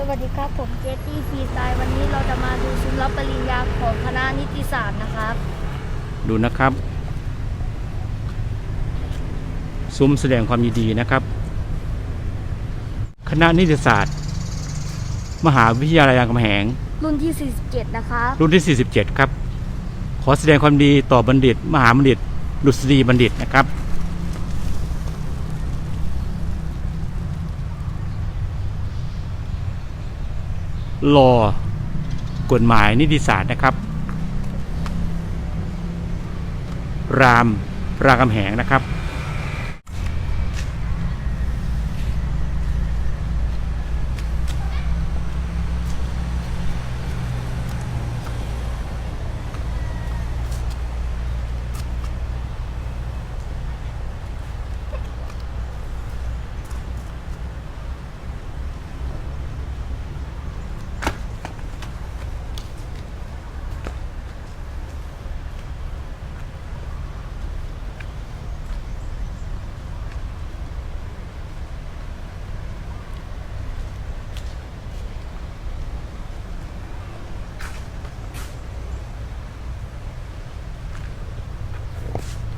สวัสดีครับ ผมเจตี้ฟรีสไตล์วันนี้เราจะมาดูซุ้มรับปริญญาของคณะนิติศาสตร์นะครับ ดูนะครับ ซุ้มแสดงความยินดีนะครับ คณะนิติศาสตร์ มหาวิทยาลัยรามคำแหง รุ่นที่ 47 นะครับ รุ่นที่ 47 ครับ ขอแสดงความดีต่อบัณฑิต มหาบัณฑิตดุษฎีบัณฑิตนะครับ รอกฎหมายนิติศาสตร์นะครับ รามรามคำแหงนะครับ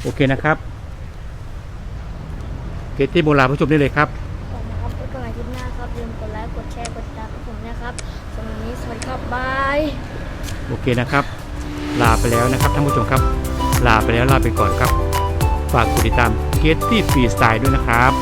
โอเคนะครับเกตตี้โบราณผู้ชมได้เลยครับขอบคุณครับพบกันใหม่คลิปหน้าครับอย่าลืมกดไลค์กดแชร์กดติดตามให้ผมนะครับสำหรับวันนี้สวัสดีครับบายโอเคนะครับ ลาไปแล้วนะครับท่านผู้ชมครับ ลาไปแล้วลาไปก่อนครับ ฝากกดติดตามเกตตี้ฟรีสไตล์ด้วยนะครับ